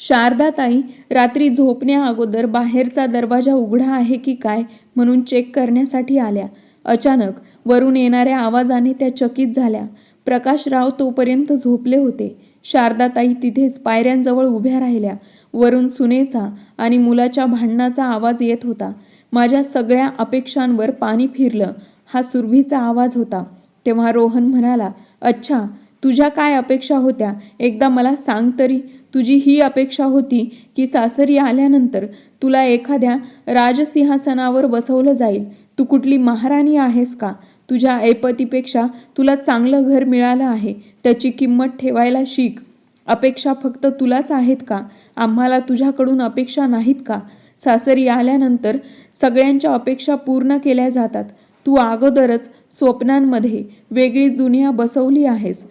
शारदाताई रात्री झोपण्या अगोदर बाहेरचा दरवाजा उघडा आहे की काय म्हणून चेक करण्यासाठी आल्या. अचानक वरून येणाऱ्या आवाजाने त्या चकित झाल्या. प्रकाशराव तोपर्यंत झोपले होते. शारदाताई तिथेच पायऱ्यांजवळ उभ्या राहिल्या. वरून सुनेचा आणि मुलाच्या भांडणाचा आवाज येत होता. माझ्या सगळ्या अपेक्षांवर पाणी फिरलं. हा सुरभीचा आवाज होता. तेव्हा रोहन म्हणाला अच्छा तुझ्या काय अपेक्षा होत्या? एकदा मला सांग तरी. तुझी ही अपेक्षा होती की सासरी आल्यानंतर तुला एखाद्या राजसिंहासनावर बसवलं जाईल. तू कुठली महाराणी आहेस का? तुझ्या ऐपतीपेक्षा तुला चांगलं घर मिळालं आहे. त्याची किंमत ठेवायला शिक. अपेक्षा फक्त तुलाच आहेत का? आम्हाला तुझ्याकडून अपेक्षा नाहीत का? सासरी आल्यानंतर सगळ्यांच्या अपेक्षा पूर्ण केल्या जातात. तू अगोदरच स्वप्नांमध्ये वेगळीच दुनिया बसवली आहेस.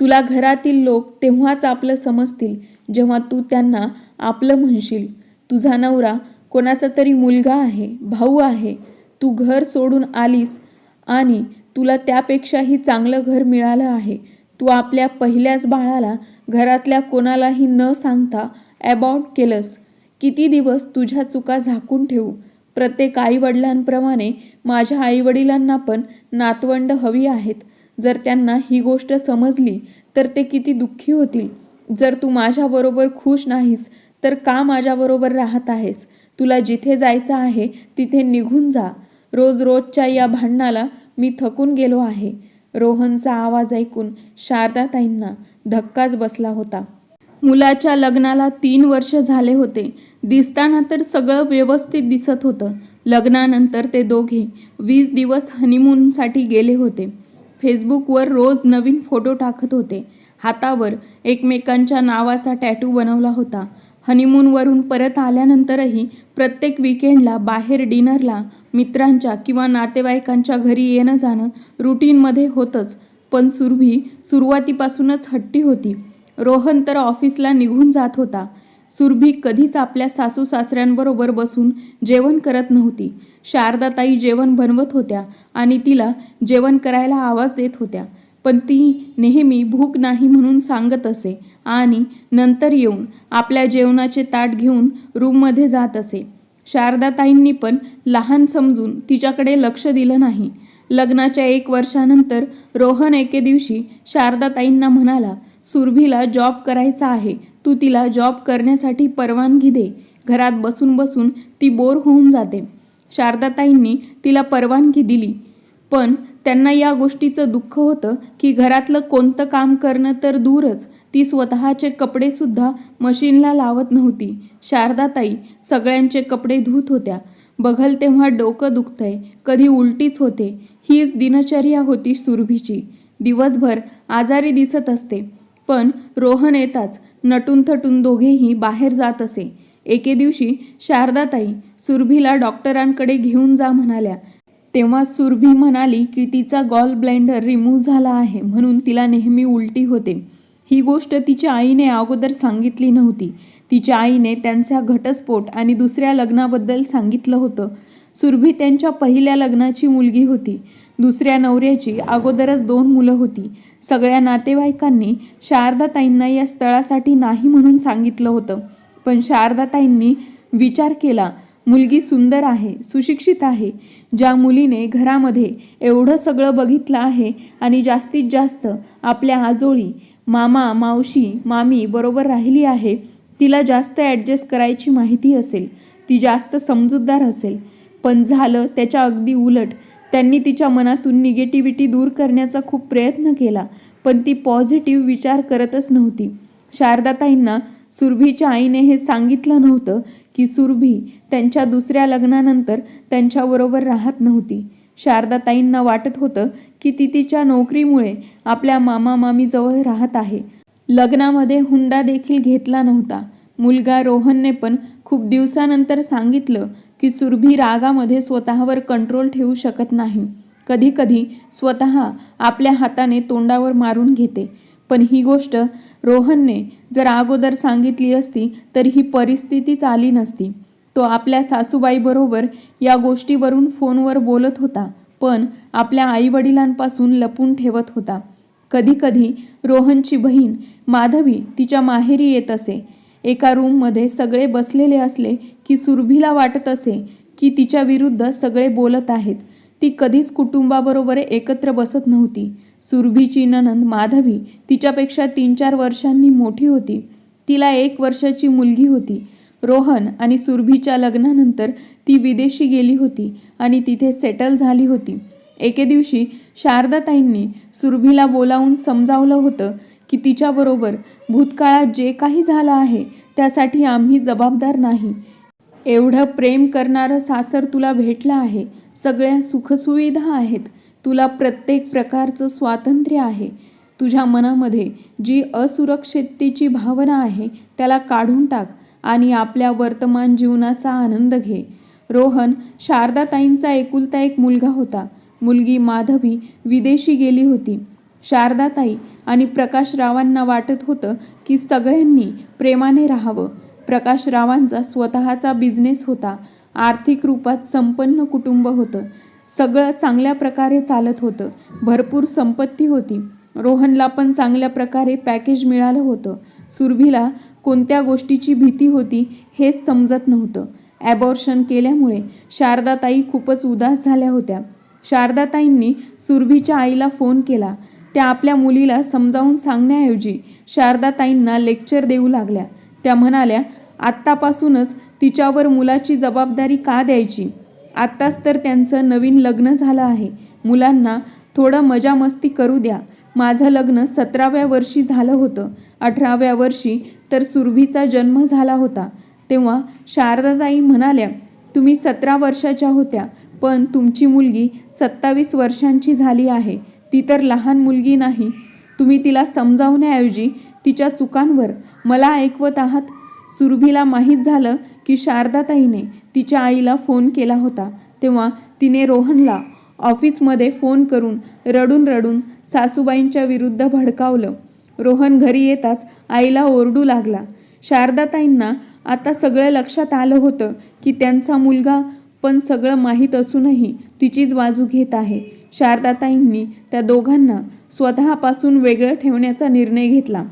तुला घरातील लोक तेव्हाच आपलं समजतील. जेव्हा तू त्यांना आपलं म्हणशील. तुझा नवरा कोणाचा तरी मुलगा आहे भाऊ आहे. तू घर सोडून आलीस आणि तुला त्यापेक्षाही चांगलं घर मिळालं आहे. तू आपल्या पहिल्याच बाळाला घरातल्या कोणालाही न सांगता ॲबॉर्ट केलंस. किती दिवस तुझ्या चुका झाकून ठेवू. प्रत्येक आईवडिलांप्रमाणे माझ्या आईवडिलांना पण नातवंड हवी आहेत. जर त्यांना ही गोष्ट समजली तर ते किती दुःखी होतील. जर तू माझ्याबरोबर खुश नाहीस तर का माझ्याबरोबर राहत आहेस? तुला जिथे जायचं आहे तिथे निघून जा. रोज रोजच्या या भांडणाला मी थकून गेलो आहे. रोहनचा आवाज ऐकून शारदाताईंना धक्काच बसला होता. मुलाच्या लग्नाला तीन वर्ष झाले होते. दिसताना तर सगळं व्यवस्थित दिसत होतं. लग्नानंतर ते दोघे वीस दिवस हनीमूनसाठी गेले होते. फेसबुकवर रोज नवीन फोटो टाकत होते. हातावर एकमेकांच्या नावाचा टॅटू बनवला होता. हनीमूनवरून परत आल्यानंतरही प्रत्येक विकेंडला बाहेर डिनरला मित्रांच्या किंवा नातेवाईकांच्या घरी येणं जाणं रुटीनमध्ये होतंच. पण सुरभी सुरुवातीपासूनच हट्टी होती. रोहन तर ऑफिसला निघून जात होता. सुरभी कधीच आपल्या सासू सासऱ्यांबरोबर बसून जेवण करत नव्हती. शारदाताई जेवण बनवत होत्या आणि तिला जेवण करायला आवाज देत होत्या. पण ती नेहमी भूक नाही म्हणून सांगत असे आणि नंतर येऊन आपल्या जेवणाचे ताट घेऊन रूममध्ये जात असे. शारदाताईंनी पण लहान समजून तिच्याकडे लक्ष दिलं नाही. लग्नाच्या एक वर्षानंतर रोहन एके दिवशी शारदाताईंना म्हणाला सुरभीला जॉब करायचा आहे. तू तिला जॉब करण्यासाठी परवानगी दे. घरात बसून बसून ती बोर होऊन जाते. शारदाताईंनी तिला परवानगी दिली. पण त्यांना या गोष्टीचं दुःख होतं की घरातलं कोणतं काम करणं तर दूरच. ती स्वतःचे कपडेसुद्धा मशीनला लावत नव्हती. शारदाताई सगळ्यांचे कपडे धुत होत्या. बघल तेव्हा डोकं दुखतंय. कधी उलटीच होते. हीच दिनचर्या होती सुरभीची. दिवसभर आजारी दिसत असते. पण रोहन येताच नटून थटून दोघेही बाहेर जात असे. एके दिवशी शारदाताई सुरभीला डॉक्टरांकडे घेऊन जा म्हणाल्या. तेव्हा सुरभी म्हणाली की तिचा गॉल ब्लेंडर रिमूव्ह झाला आहे म्हणून तिला नेहमी उलटी होते. ही गोष्ट तिच्या आईने अगोदर सांगितली नव्हती. तिच्या आईने त्यांचा घटस्फोट आणि दुसऱ्या लग्नाबद्दल सांगितलं होतं. सुरभी त्यांच्या पहिल्या लग्नाची मुलगी होती. दुसऱ्या नवऱ्याची अगोदरच दोन मुलं होती. सगळ्या नातेवाईकांनी शारदाताईंना या स्थळासाठी नाही म्हणून सांगितलं होतं. पण शारदाताईंनी विचार केला मुलगी सुंदर आहे सुशिक्षित आहे ज्या मुलीने घरामध्ये एवढं सगळं बघितलं आहे आणि जास्तीत जास्त आपल्या आजोळी मामा मावशी मामी बरोबर राहिली आहे तिला जास्त ॲडजस्ट करायची माहिती असेल ती जास्त समजूतदार असेल. पण झालं त्याच्या अगदी उलट. त्यांनी तिच्या मनातून निगेटिव्हिटी दूर करण्याचा खूप प्रयत्न केला पण ती पॉझिटिव्ह विचार करतच नव्हती. शारदाताईंना सुरभीच्या आईने हे सांगितलं नव्हतं की सुरभी त्यांच्या दुसऱ्या लग्नानंतर त्यांच्याबरोबर राहत नव्हती. शारदाताईंना वाटत होतं की ती तिच्या नोकरीमुळे आपल्या मामा मामीजवळ राहत आहे. लग्नामध्ये हुंडा देखील घेतला नव्हता. मुलगा रोहनने पण खूप दिवसानंतर सांगितलं की सुरभी रागामध्ये स्वतःवर कंट्रोल ठेवू शकत नाही. कधीकधी स्वतः आपल्या हाताने तोंडावर मारून घेते. पण ही गोष्ट रोहनने जर अगोदर सांगितली असती तर ही परिस्थितीच आली नसती. तो आपल्या सासूबाईबरोबर या गोष्टीवरून फोनवर बोलत होता पण आपल्या आईवडिलांपासून लपून ठेवत होता. कधीकधी रोहनची बहीण माधवी तिच्या माहेरी येत असे. एका रूममध्ये सगळे बसलेले असले की सुरभीला वाटत असे की तिच्या विरुद्ध सगळे बोलत आहेत. ती कधीच कुटुंबाबरोबर एकत्र बसत नव्हती. सुरभीची ननंद माधवी तिच्यापेक्षा तीन चार वर्षांनी मोठी होती. तिला एक वर्षाची मुलगी होती. रोहन आणि सुरभीच्या लग्नानंतर ती विदेशी गेली होती आणि तिथे सेटल झाली होती. एके दिवशी शारदाताईंनी सुरभीला बोलावून समजावलं होतं की तिच्याबरोबर भूतकाळात जे काही झालं आहे त्यासाठी आम्ही जबाबदार नाही. एवढं प्रेम करणारं सासर तुला भेटलं आहे. सगळ्या सुखसुविधा आहेत. तुला प्रत्येक प्रकारचं स्वातंत्र्य आहे. तुझ्या मनामध्ये जी असुरक्षिततेची भावना आहे त्याला काढून टाक आणि आपल्या वर्तमान जीवनाचा आनंद घे. रोहन शारदाताईंचा एकुलता एक मुलगा होता. मुलगी माधवी विदेशी गेली होती. शारदाताई आणि प्रकाशरावांना वाटत होतं की सगळ्यांनी प्रेमाने राहावं. प्रकाशरावांचा स्वतःचा बिझनेस होता. आर्थिक रूपात संपन्न कुटुंब होतं. सगळं चांगल्या प्रकारे चालत होतं. भरपूर संपत्ती होती. रोहनला पण चांगल्या प्रकारे पॅकेज मिळालं होतं. सुरभीला कोणत्या गोष्टीची भीती होती हेच समजत नव्हतं. ॲबॉर्शन केल्यामुळे शारदाताई खूपच उदास झाल्या होत्या. शारदाताईंनी सुरभीच्या आईला फोन केला. त्या आपल्या मुलीला समजावून सांगण्याऐवजी शारदाताईंना लेक्चर देऊ लागल्या. त्या म्हणाल्या आत्तापासूनच तिच्यावर मुलाची जबाबदारी का द्यायची? आत्ताच तर त्यांचं नवीन लग्न झालं आहे. मुलांना थोडं मजा मस्ती करू द्या. माझं लग्न सतराव्या वर्षी झालं होतं. अठराव्या वर्षी तर सुरभीचा जन्म झाला होता. तेव्हा शारदाताई म्हणाल्या तुम्ही सतरा वर्षाच्या होत्या पण तुमची मुलगी सत्तावीस वर्षांची झाली आहे. ती तर लहान मुलगी नाही. तुम्ही तिला समजावण्याऐवजी तिच्या चुकांवर मला ऐकवत आहात. सुरभीला माहीत झालं की शारदाताईने तिच्या आईला फोन केला होता तेव्हा तिने रोहनला ऑफिसमध्ये फोन करून रडून रडून सासूबाईंच्या विरुद्ध भडकावलं. रोहन घरी येताच आईला ओरडू लागला. शारदाताईंना आता सगळं लक्षात आलं होतं की त्यांचा मुलगा पण सगळं माहीत असूनही तिचीच बाजू घेत आहे. शारदाताईंनी त्या दोघांना स्वतःपासून वेगळं ठेवण्याचा निर्णय घेतला.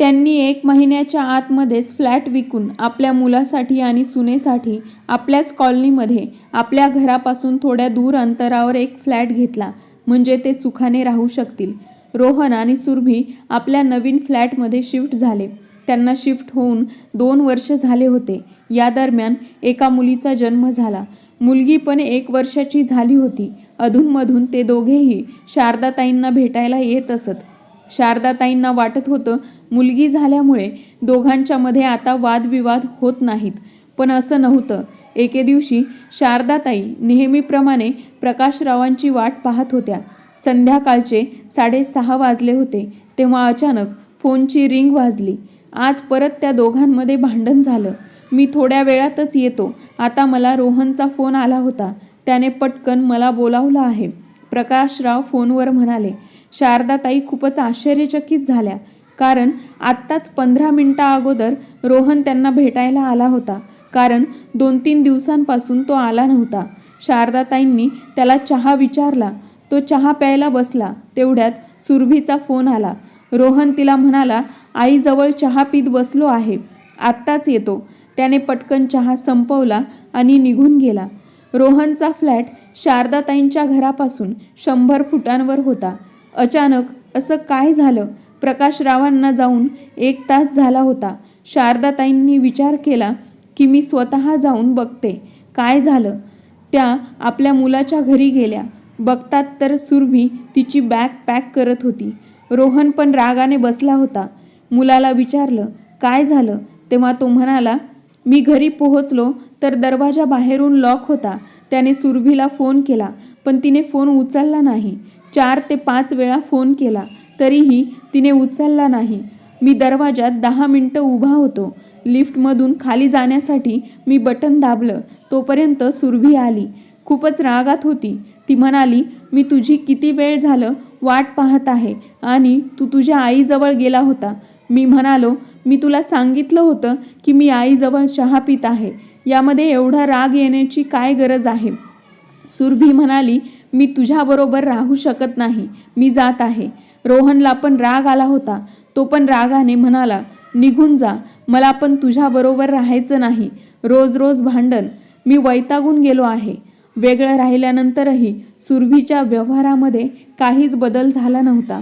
त्यांनी एक महिन्याच्या आतमध्येच फ्लॅट विकून आपल्या मुलासाठी आणि सुनेसाठी आपल्याच कॉलनीमध्ये आपल्या घरापासून थोड्या दूर अंतरावर एक फ्लॅट घेतला म्हणजे ते सुखाने राहू शकतील. रोहन आणि सुरभी आपल्या नवीन फ्लॅटमध्ये शिफ्ट झाले. त्यांना शिफ्ट होऊन दोन वर्ष झाले होते. या दरम्यान एका मुलीचा जन्म झाला. मुलगी पण एक वर्षाची झाली होती. अधूनमधून ते दोघेही शारदाताईंना भेटायला येत असत. शारदाताईंना वाटत होतं मुलगी झाल्यामुळे दोघांच्यामध्ये आता वादविवाद होत नाहीत. पण असं नव्हतं. एके दिवशी शारदाताई नेहमीप्रमाणे प्रकाशरावांची वाट पाहत होत्या. संध्याकाळचे साडेसहा वाजले होते तेव्हा अचानक फोनची रिंग वाजली. आज परत त्या दोघांमध्ये भांडण झालं. मी थोड्या वेळातच येतो. आता मला रोहनचा फोन आला होता. त्याने पटकन मला बोलावलं आहे. प्रकाशराव फोनवर म्हणाले शारदाताई खूपच आश्चर्यचकित झाल्या. कारण आत्ताच पंधरा मिनटा अगोदर रोहन त्यांना भेटायला आला होता. कारण दोन तीन दिवसांपासून तो आला नव्हता. शारदाताईंनी त्याला चहा विचारला. तो चहा प्यायला बसला. तेवढ्यात सुरभीचा फोन आला. रोहन तिला म्हणाला आईजवळ चहा पीत बसलो आहे. आत्ताच येतो. त्याने पटकन चहा संपवला आणि निघून गेला. रोहनचा फ्लॅट शारदाताईंच्या घरापासून शंभर फुटांवर होता. अचानक असं काय झालं? प्रकाशरावांना जाऊन एक तास झाला होता. शारदाताईंनी विचार केला की मी स्वतः जाऊन बघते. काय झालं? त्या आपल्या मुलाच्या घरी गेल्या. बघतात तर सुरभी तिची बॅग पॅक करत होती. रोहन पण रागाने बसला होता. मुलाला विचारलं काय झालं? तेव्हा तो म्हणाला मी घरी पोहोचलो तर दरवाजा बाहेरून लॉक होता. त्याने सुरभीला फोन केला पण तिने फोन उचलला नाही. चार ते पाच वेळा फोन केला तरीही तिने उचलला नाही. मी दरवाजात दहा मिनटं उभा होतो. लिफ्टमधून खाली जाण्यासाठी मी बटन दाबलं. तोपर्यंत सुरभी आली. खूपच रागात होती. ती म्हणाली मी तुझी किती वेळ झालं वाट पाहत आहे आणि तू तुझ्या आईजवळ गेला होता. मी म्हणालो मी तुला सांगितलं होतं की मी आईजवळ चहा पित आहे. यामध्ये एवढा राग येण्याची काय गरज आहे? सुरभी म्हणाली मी तुझ्याबरोबर राहू शकत नाही. मी जात आहे. रोहनला पण राग आला होता. तो पण रागाने म्हणाला निघून जा. मला पण तुझ्याबरोबर राहायचं नाही. रोज रोज भांडण. मी वैतागून गेलो आहे. वेगळं राहिल्यानंतरही सुरभीच्या व्यवहारामध्ये काहीच बदल झाला नव्हता.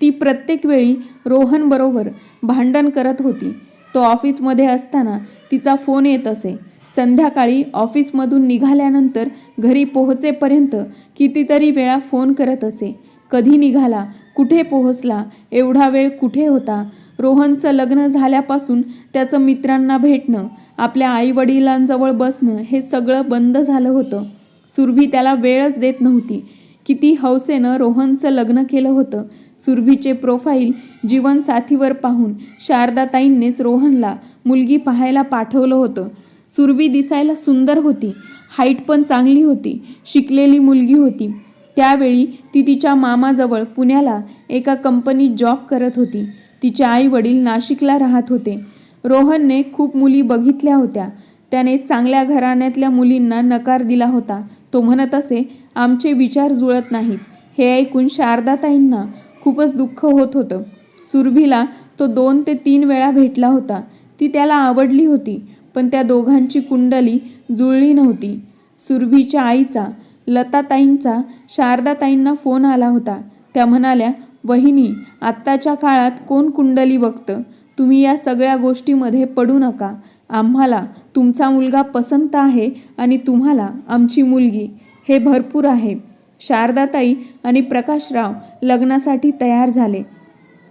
ती प्रत्येक वेळी रोहनबरोबर भांडण करत होती. तो ऑफिसमध्ये असताना तिचा फोन येत असे. संध्याकाळी ऑफिसमधून निघाल्यानंतर घरी पोहोचेपर्यंत कितीतरी वेळा फोन करत असे. कधी निघाला कुठे पोहोचला एवढा वेळ कुठे होता? रोहनचं लग्न झाल्यापासून त्याचं मित्रांना भेटणं आपल्या आईवडिलांजवळ बसणं हे सगळं बंद झालं होतं. सुरभी त्याला वेळच देत नव्हती. किती हौसेनं रोहनचं लग्न केलं होतं. सुरभीचे प्रोफाईल जीवनसाथीवर पाहून शारदाताईंनीच रोहनला मुलगी पाहायला पाठवलं होतं. सुरभी दिसायला सुंदर होती. हाईट पण चांगली होती. शिकलेली मुलगी होती. त्यावेळी ती तिच्या मामाजवळ पुण्याला एका कंपनीत जॉब करत होती. तिचे आई वडील नाशिकला राहत होते. रोहनने खूप मुली बघितल्या होत्या. त्याने चांगल्या घराण्यातल्या मुलींना नकार दिला होता. तो म्हणत असे आमचे विचार जुळत नाहीत. हे ऐकून शारदाताईंना खूपच दुःख होत होतं. सुरभीला तो दोन ते तीन वेळा भेटला होता. ती त्याला आवडली होती पण त्या दोघांची कुंडली जुळली नव्हती. सुरभीच्या आईचा लताताईंचा शारदाताईंना फोन आला होता. त्या म्हणाल्या वहिनी आत्ताच्या काळात कोण कुंडली बघतं? तुम्ही या सगळ्या गोष्टीमध्ये पडू नका. आम्हाला तुमचा मुलगा पसंत आहे आणि तुम्हाला आमची मुलगी. हे भरपूर आहे. शारदाताई आणि प्रकाशराव लग्नासाठी तयार झाले.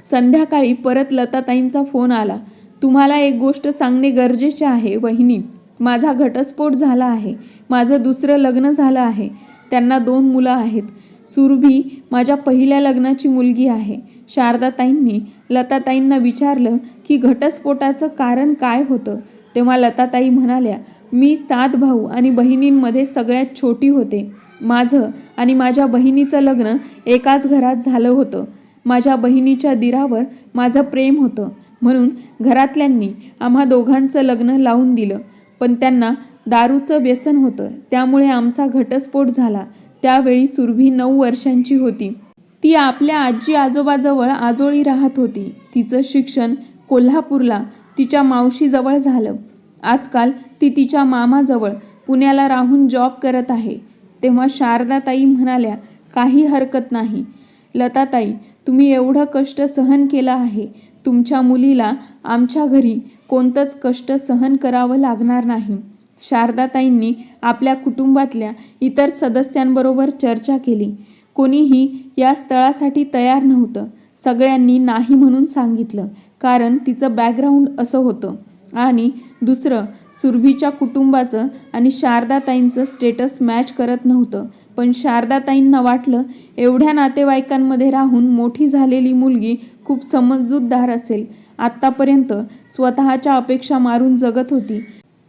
संध्याकाळी परत लताताईंचा फोन आला. तुम्हाला एक गोष्ट सांगणे गरजेचे आहे वहिनी. माझा घटस्फोट झाला आहे. माझं दुसरं लग्न झालं आहे. त्यांना दोन मुलं आहेत. सुरभी माझ्या पहिल्या लग्नाची मुलगी आहे. शारदाताईंनी लताताईंना विचारलं की घटस्फोटाचं कारण काय होतं? तेव्हा लताताई म्हणाल्या मी सात भाऊ आणि बहिणींमध्ये सगळ्यात छोटी होते. माझं आणि माझ्या बहिणीचं लग्न एकाच घरात झालं होतं. माझ्या बहिणीच्या दिरावर माझं प्रेम होतं. म्हणून घरातल्यांनी आम्हा दोघांचं लग्न लावून दिलं. पण त्यांना दारूचं व्यसन होतं. त्यामुळे आमचा घटस्फोट झाला. त्यावेळी सुरभी नऊ वर्षांची होती. ती आपल्या आजी आजोबाजवळ आजोळी राहत होती. तिचं शिक्षण कोल्हापूरला तिच्या मावशीजवळ झालं. आजकाल ती तिच्या मामाजवळ पुण्याला राहून जॉब करत आहे. तेव्हा शारदाताई म्हणाल्या काही हरकत नाही. लताताई तुम्ही एवढं कष्ट सहन केलं आहे. तुमच्या मुलीला आमच्या घरी कोणतंच कष्ट सहन करावं लागणार नाही. शारदाताईंनी आपल्या कुटुंबातल्या इतर सदस्यांबरोबर चर्चा केली. कोणीही या स्थळासाठी तयार नव्हतं. सगळ्यांनी नाही म्हणून सांगितलं कारण तिचं बॅकग्राऊंड असं होतं. आणि दुसरं सुरभीच्या कुटुंबाचं आणि शारदाताईंचं स्टेटस मॅच करत नव्हतं. पण शारदाताईंना वाटलं एवढ्या नातेवाईकांमध्ये राहून मोठी झालेली मुलगी खूप समजूतदार असेल. आत्तापर्यंत स्वतःच्या अपेक्षा मारून जगत होती.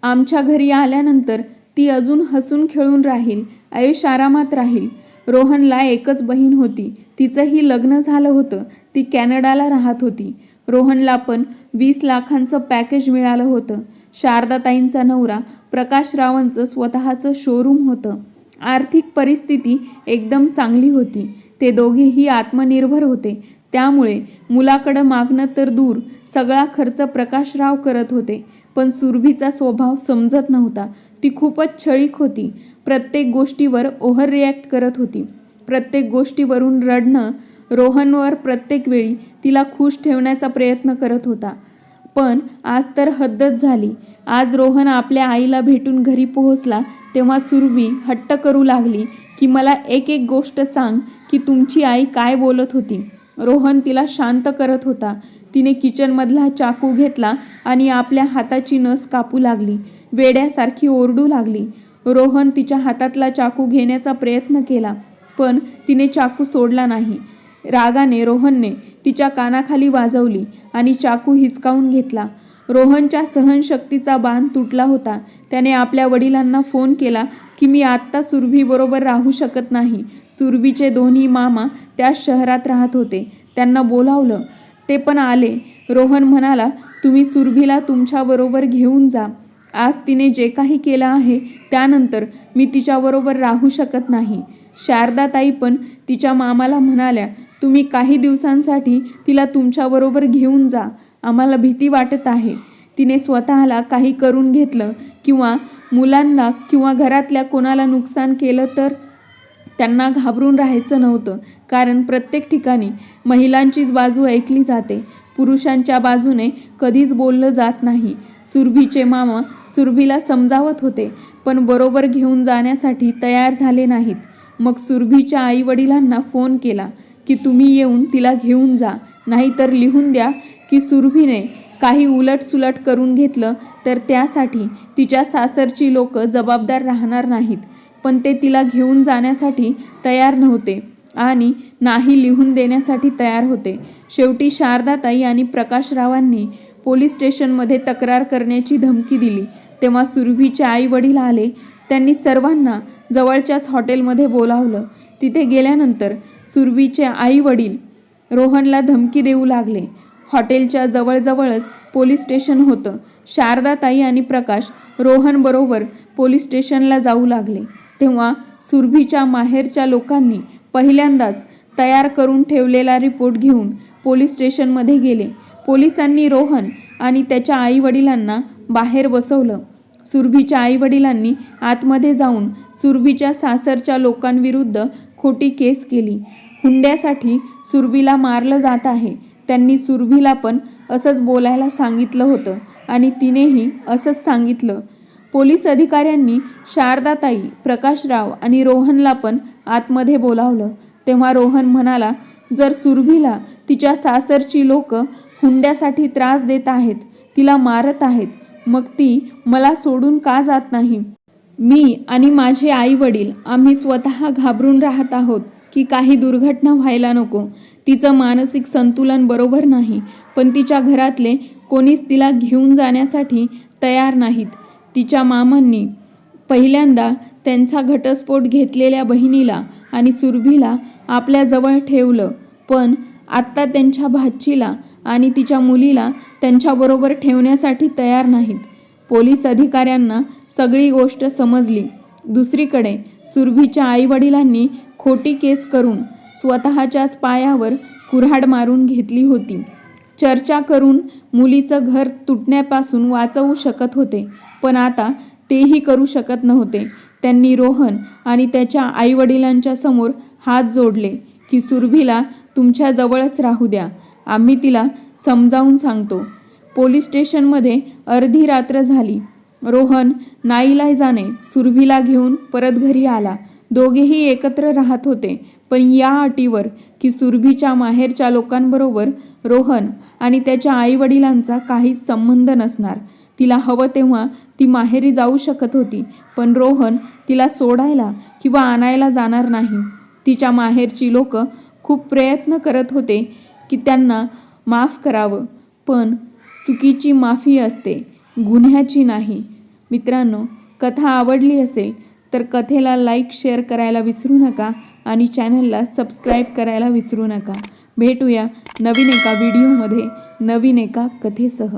आमच्या घरी आल्यानंतर ती अजून हसून खेळून राहील आयुष आरामात राहील. रोहनला एकच बहीण होती. तिचंही लग्न झालं होतं. ती कॅनडाला राहत होती. रोहनला पण वीस लाखांचं पॅकेज मिळालं होतं. शारदाताईंचा नवरा प्रकाश रावांचं स्वतःचं शोरूम होतं. आर्थिक परिस्थिती एकदम चांगली होती. ते दोघेही आत्मनिर्भर होते. त्यामुळे मुलाकडं मागणं तर दूर. सगळा खर्च प्रकाशराव करत होते. पण सुरभीचा स्वभाव समजत नव्हता. ती खूपच छळीक होती. प्रत्येक गोष्टीवर ओव्हर रिॲक्ट करत होती. प्रत्येक गोष्टीवरून रडणं रोहनवर प्रत्येक वेळी तिला खुश ठेवण्याचा प्रयत्न करत होता. पण आज तर हद्दच झाली. आज रोहन आपल्या आईला भेटून घरी पोहोचला तेव्हा सुरभी हट्ट करू लागली की मला एक एक गोष्ट सांग की तुमची आई काय बोलत होती. रोहन तिला शांत करत होता. तिने किचनमधला चाकू घेतला आणि आपल्या हाताची नस कापू लागली. वेड्यासारखी ओरडू लागली. रोहन तिच्या हातातला चाकू घेण्याचा प्रयत्न केला पण तिने चाकू सोडला नाही. रागाने रोहनने तिच्या कानाखाली वाजवली आणि चाकू हिसकावून घेतला. रोहनच्या सहनशक्तीचा बांध तुटला होता. त्याने आपल्या वडिलांना फोन केला की मी आत्ता सुरभीबरोबर राहू शकत नाही. सुरभीचे दोन्ही मामा त्या शहरात राहत होते. त्यांना बोलावलं ते पण आले. रोहन म्हणाला तुम्ही सुरभीला तुमच्याबरोबर घेऊन जा. आज तिने जे काही केलं आहे त्यानंतर मी तिच्याबरोबर राहू शकत नाही शारदाताई पण तिच्या मामाला म्हणाल्या तुम्ही काही दिवसांसाठी तिला तुमच्याबरोबर घेऊन जा. आम्हाला भीती वाटत आहे. तिने स्वतःला काही करून घेतलं किंवा मुलांना किंवा घरातल्या कोणाला नुकसान केलं तर त्यांना घाबरून राहायचं नव्हतं. कारण प्रत्येक ठिकाणी महिलांचीच बाजू ऐकली जाते. पुरुषांच्या बाजूने कधीच बोललं जात नाही. सुरभीचे मामा सुरभीला समजावत होते पण बरोबर घेऊन जाण्यासाठी तयार झाले नाहीत. मग सुरभीच्या आईवडिलांना फोन केला की तुम्ही येऊन तिला घेऊन जा. नाहीतर लिहून द्या की सुरभीने काही उलटसुलट करून घेतलं तर त्यासाठी तिच्या सासरची लोक जबाबदार राहणार नाहीत. पण ते तिला घेऊन जाण्यासाठी तयार नव्हते आणि नाही लिहून देण्यासाठी तयार होते. शेवटी शारदाताई आणि प्रकाशरावांनी पोलीस स्टेशनमध्ये तक्रार करण्याची धमकी दिली. तेव्हा सुरभीचे आई वडील आले. त्यांनी सर्वांना जवळच्याच हॉटेलमध्ये बोलावलं. तिथे गेल्यानंतर सुरभीचे आई वडील रोहनला धमकी देऊ लागले. हॉटेलच्या जवळजवळच पोलीस स्टेशन होतं. शारदाताई आणि प्रकाश रोहनबरोबर पोलीस स्टेशनला जाऊ लागले. तेव्हा सुरभीच्या माहेरच्या लोकांनी पहिल्यांदाच तयार करून ठेवलेला रिपोर्ट घेऊन पोलीस स्टेशनमध्ये गेले. पोलिसांनी रोहन आणि त्याच्या आईवडिलांना बाहेर बसवलं. सुरभीच्या आईवडिलांनी आतमध्ये जाऊन सुरभीच्या सासरच्या लोकांविरुद्ध खोटी केस केली. हुंड्यासाठी सुरभीला मारलं जात आहे. त्यांनी सुरभीला पण असंच बोलायला सांगितलं होतं आणि तिनेही असंच सांगितलं. पोलीस अधिकाऱ्यांनी शारदाताई प्रकाशराव आणि रोहनला पण आतमध्ये बोलावलं. तेव्हा रोहन म्हणाला जर सुरभीला तिच्या सासरची लोक हुंड्यासाठी त्रास देत आहेत तिला मारत आहेत मग ती मला सोडून का जात नाही? मी आणि माझे आई वडील आम्ही स्वतः घाबरून राहत आहोत की काही दुर्घटना व्हायला नको. तिचं मानसिक संतुलन बरोबर नाही पण तिच्या घरातले कोणीच तिला घेऊन जाण्यासाठी तयार नाहीत. तिच्या मामांनी पहिल्यांदा त्यांचा घटस्फोट घेतलेल्या बहिणीला आणि सुरभीला आपल्याजवळ ठेवलं. पण आत्ता त्यांच्या भाचीला आणि तिच्या मुलीला त्यांच्याबरोबर ठेवण्यासाठी तयार नाहीत. पोलीस अधिकाऱ्यांना सगळी गोष्ट समजली. दुसरीकडे सुरभीच्या आईवडिलांनी खोटी केस करून स्वतःच्याच पायावर कुऱ्हाड मारून घेतली होती. चर्चा करून मुलीचं घर तुटण्यापासून वाचवू शकत होते. पण आता तेही करू शकत नव्हते. त्यांनी रोहन आणि त्याच्या आईवडिलांच्या समोर हात जोडले की सुरभीला तुमच्या जवळच राहू द्या. आम्ही तिला समजावून सांगतो. पोलीस स्टेशनमध्ये अर्धी रात्र झाली. रोहन नाईलाजाने सुरभीला घेऊन परत घरी आला. दोघेही एकत्र राहत होते. पण या अटीवर की सुरभीच्या माहेरच्या लोकांबरोबर रोहन आणि त्याच्या आईवडिलांचा काहीच संबंध नसणार. तिला हवं तेव्हा ती माहेरी जाऊ शकत होती पण रोहन तिला सोडायला किंवा आणायला जाणार नाही. तिच्या माहेरची लोक खूप प्रयत्न करत होते की त्यांना माफ करावं पण चुकीची माफी असते गुन्ह्याची नाही. मित्रांनो कथा आवडली असेल तर कथेला लाईक शेअर करायला विसरू नका आणि चॅनलला सबस्क्राईब करायला विसरू नका. भेटूया नवीन एका व्हिडिओमध्ये नवीन एका कथेसह.